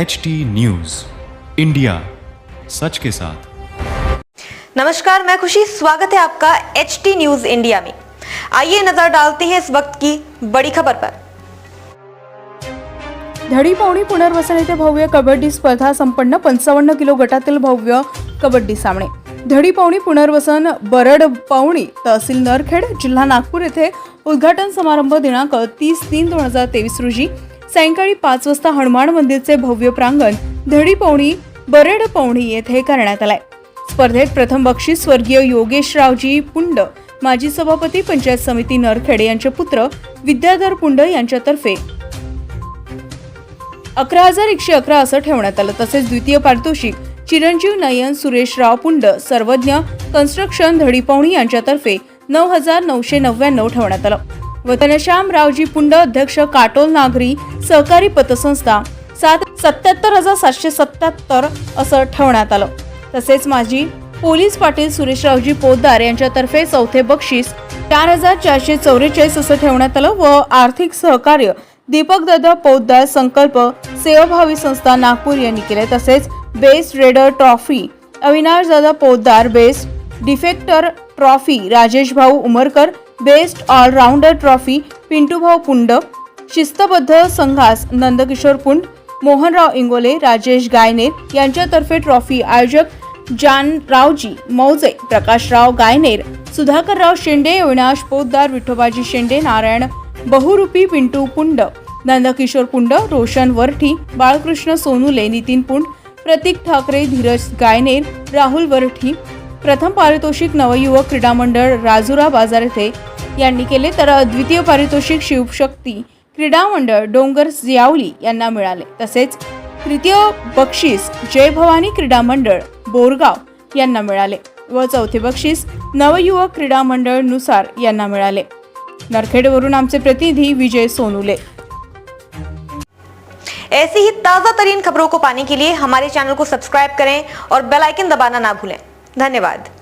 H T news India सच के साथ नमस्कार मैं खुशी। स्वागत है आपका एच टी न्यूज इंडिया में। आइए नजर डालते हैं इस वक्त की बड़ी खबर पर। धडी पावणी पुनर्वसन येथे भव्य कबड्डी स्पर्धा संपन्न पंचावन्न किलो गटातील भव्य कबड्डी सामने। धडी पावणी पुनर्वसन बरड पावणी तहसील नरखेड जिल्हा नागपूर येथे उद्घाटन समारंभ दिनांक तीस तीन दोन हजार तेवीस रोजी। सायंकाळी पाच वाजता हनुमान मंदिरचे भव्य प्रांगण धडी पावणी बरड पावणी येथे करण्यात आलाय. स्पर्धेत प्रथम बक्षीस स्वर्गीय योगेशरावजी पुंड माजी सभापती पंचायत समिती नरखेडे यांचे पुत्र विद्याधर पुंड यांच्यातर्फे. अकरा हजार एकशे अकरा असं ठेवण्यात आलं. तसेच द्वितीय पारितोषिक चिरंजीव नयन सुरेशराव पुंड सर्वज्ञ कन्स्ट्रक्शन धडीपावणी यांच्यातर्फे नऊ हजार नऊशे नव्याण्णव ठेवण्यात आलं. व घनश्याम रावजी पुंड अध्यक्ष काटोल नागरी सहकारी पतसंस्था सात सत्याहत्तर हजार सातशे सत्याहत्तर असं ठेवण्यात आलं. तसेच माजी पोलीस पाटील सुरेशरावजी पोद्दार यांच्यातर्फे चौथे बक्षीस चार हजार चारशे चौवेचाळीस असं ठेवण्यात आलं व आर्थिक सहकार्य दीपक दादा पोद्दार संकल्प सेवाभावी संस्था नागपूर यांनी केले. तसेच बेस्ट रेडर ट्रॉफी अविनाश दादा Poddar best defender trophy Rajesh भाऊ Umarkar best allrounder trophy Pintubhau Pund शिस्तबद्ध संघास नंदकिशोर पुंड मोहनराव इंगोले राजेश गायनेर यांच्यातर्फे ट्रॉफी आयोजक जानरावजी मौजे प्रकाशराव गायनेर सुधाकरराव शेंडे अविनाश पोतदार विठोबाजी शेंडे नारायण बहुरूपी पिंटू पुंड नंदकिशोर पुंड रोशन वरठी बाळकृष्ण सोनुले नितीन पुंड प्रतीक ठाकरे धीरज गायनेर राहुल वरठी प्रथम पारितोषिक नवयुवक क्रीडा मंडळ राजुरा बाजार येथे यांनी केले तर द्वितीय पारितोषिक शिवशक्ती क्रीडा मंडळ डोंगर जियावली यांना मिळाले. तसेच तृतीय बक्षीस जय भवानी क्रीडा मंडळ बोरगाव यांना मिळाले व चौथे बक्षीस नवयुवक क्रीडा मंडळनुसार यांना मिळाले. नरखेडवरून आमचे प्रतिनिधी विजय सोनुले. ऐसी ही ताजा तरीन खबरों को पाने के लिए हमारे चैनल को सब्सक्राइब करें और बेल आइकन दबाना ना भूलें। धन्यवाद.